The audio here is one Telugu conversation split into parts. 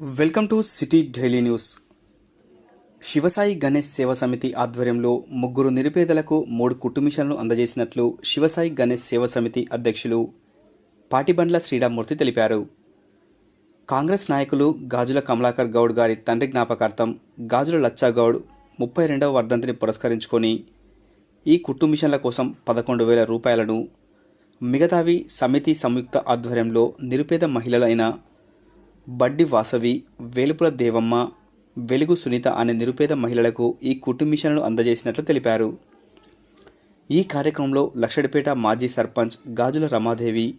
Welcome to city daily news. Shivasai Ganesh Seva Samiti ఆధ్వర్యంలో ముగ్గురు నిరుపేదలకు మూడు కుట్టుమిషన్లు అందజేసినట్లు శివసాయి గణేష్ సేవా సమితి అధ్యక్షులు పాటిబండ్ల శ్రీరామ్మూర్తి తెలిపారు. కాంగ్రెస్ నాయకులు గాజుల కమలాకర్ గౌడ్ గారి తండ్రి జ్ఞాపకార్థం గాజుల లచ్చా గౌడ్ ముప్పై రెండవ వర్ధంతిని పురస్కరించుకొని ఈ కుట్టు మిషన్ల కోసం పదకొండు వేల రూపాయలను మిగతావి సమితి సంయుక్త ఆధ్వర్యంలో నిరుపేద మహిళలైన బడ్డి వాసవి వేలుపుల దేవమ్మ వెలుగు సునీత అనే నిరుపేద మహిళలకు ఈ కుట్టు మిషన్లు అందజేసినట్లు తెలిపారు. ఈ కార్యక్రమంలో లక్షడిపేట మాజీ సర్పంచ్ గాజుల రమాదేవి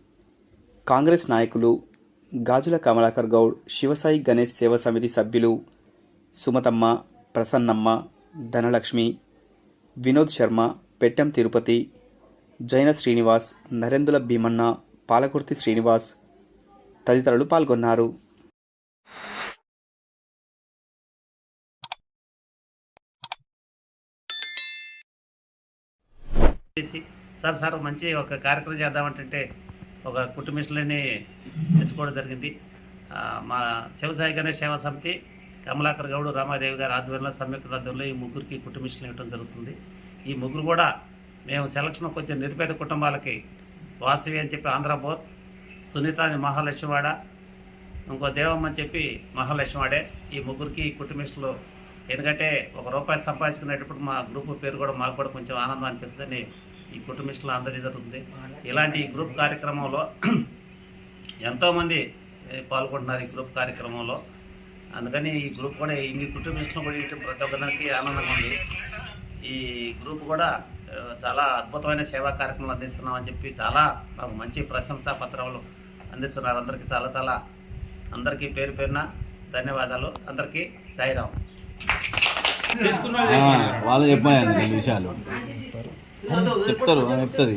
కాంగ్రెస్ నాయకులు గాజుల కమలాకర్ గౌడ్ శివసాయి గణేష్ సేవా సమితి సభ్యులు సుమతమ్మ ప్రసన్నమ్మ ధనలక్ష్మి వినోద్ శర్మ పెట్టెం తిరుపతి జైన శ్రీనివాస్ నరేందుల భీమన్న పాలకుర్తి శ్రీనివాస్ తదితరులు పాల్గొన్నారు. చేసి సార్ సార్ మంచి ఒక కార్యక్రమం చేద్దామంటే ఒక కుటుంబీసులని ఎంచుకోవడం జరిగింది. మా శివసాయి గణేష్ సేవా సమితి కమలాకర్ గౌడ్ రామాదేవి గారి ఆధ్వర్యంలో సంయుక్త ఆధ్వర్యంలో ఈ ముగ్గురికి కుటుంబీసులు ఇవ్వడం జరుగుతుంది. ఈ ముగ్గురు కూడా మేము సెలక్షన్ కొంచెం నిరుపేద కుటుంబాలకి వాసవి అని చెప్పి ఆంధ్రాబోత్ సునీత అని మహాలక్ష్మివాడ ఇంకో దేవమ్మ అని చెప్పి మహాలక్ష్మివాడే ఈ ముగ్గురికి కుటుంబీసులు ఎందుకంటే ఒక రూపాయి సంపాదించుకునేటప్పుడు మా గ్రూప్ పేరు కూడా మాకు కూడా కొంచెం ఆనందం అనిపిస్తుందని ఈ కుటుంబిస్టులు అందరి జరుగుతుంది. ఇలాంటి ఈ గ్రూప్ కార్యక్రమంలో ఎంతోమంది పాల్గొంటున్నారు ఈ గ్రూప్ కార్యక్రమంలో. అందుకని ఈ గ్రూప్ కూడా ఇన్ని కుటుంబీసులు కూడా ఇటు ప్రతి ఒక్కరికి ఆనందంగా ఉంది. ఈ గ్రూప్ కూడా చాలా అద్భుతమైన సేవా కార్యక్రమాలు అందిస్తున్నామని చెప్పి చాలా మాకు మంచి ప్రశంసా పత్రాలు అందిస్తున్నారు. అందరికీ చాలా చాలా అందరికీ పేరు పేరున ధన్యవాదాలు. అందరికీ సాయిరాం వాళ్ళు చెప్పాను రెండు విషయాలు చెప్తారు ఆమె చెప్తుంది